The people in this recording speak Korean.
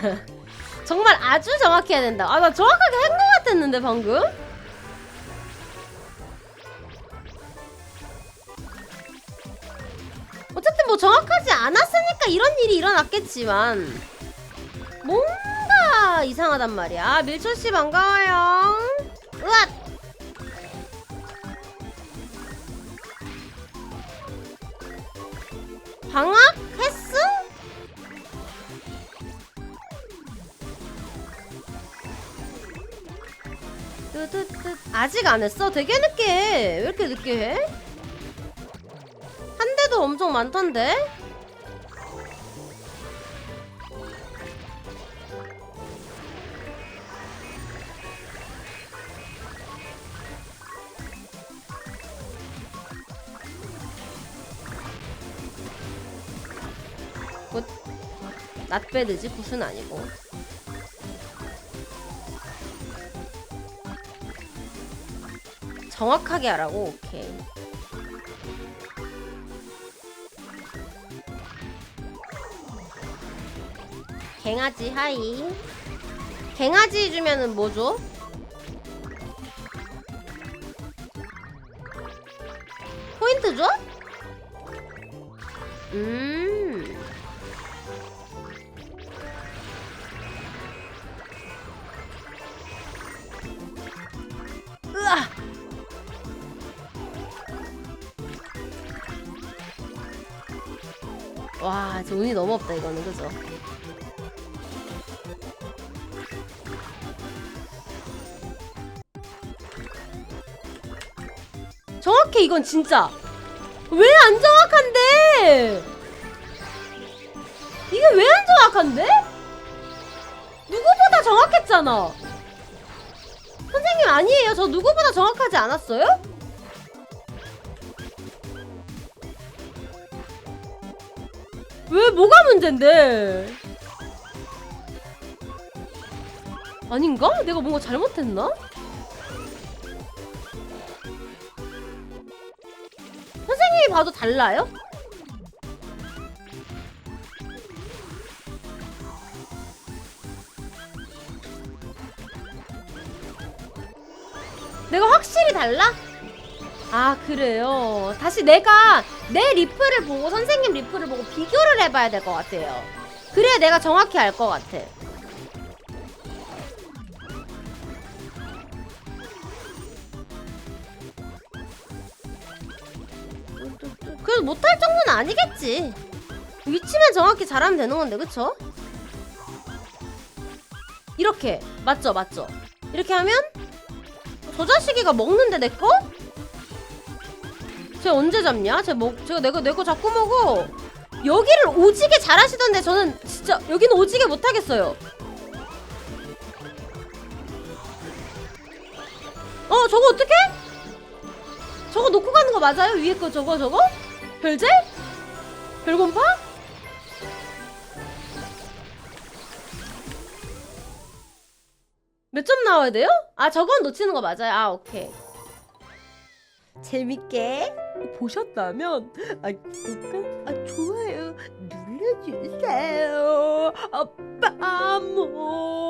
정말 아주 정확히 해야 된다. 아, 나 정확하게 한 것 같았는데, 방금? 어쨌든 뭐 정확하지 않았으니까 이런 일이 일어났겠지만 뭔가 이상하단 말이야. 밀초 씨 반가워요. 으앗! 방학 뜨뜨뜨 아직 안 했어? 되게 늦게 해. 왜 이렇게 늦게 해? 한 대도 엄청 많던데? 굿. 낫배드지 굿은 아니고 정확하게 하라고 오케이 갱아지 하이 갱아지 주면은 뭐 줘? 포인트 줘? 음 와, 저 운이 너무 없다 이거는 그죠? 정확해 이건 진짜 왜 안 정확한데? 이게 왜 안 정확한데? 누구보다 정확했잖아. 선생님 아니에요. 저 누구보다 정확하지 않았어요? 왜 뭐가 문제인데? 아닌가? 내가 뭔가 잘못했나? 선생님이 봐도 달라요? 내가 확실히 달라? 아 그래요? 다시 내가 내 리플을 보고 선생님 리플을 보고 비교를 해봐야 될 것 같아요. 그래야 내가 정확히 알 것 같아. 그래도 못할 정도는 아니겠지. 위치만 정확히 잘하면 되는 건데 그쵸? 이렇게. 맞죠 맞죠? 이렇게 하면 저 자식이가 먹는데 내 거? 쟤 언제 잡냐? 쟤 먹, 제가 내가 내거 자꾸 먹어. 여기를 오지게 잘하시던데 저는 진짜 여기는 오지게 못하겠어요. 어 저거 어떡해? 저거 놓고 가는 거 맞아요? 위에 거 저거 저거? 별제? 별곰파? 몇 점 나와야 돼요? 아 저건 놓치는 거 맞아요. 아 오케이. 재밌게 보셨다면 아 구독과 아 좋아요 눌러주세요. 아 빠모.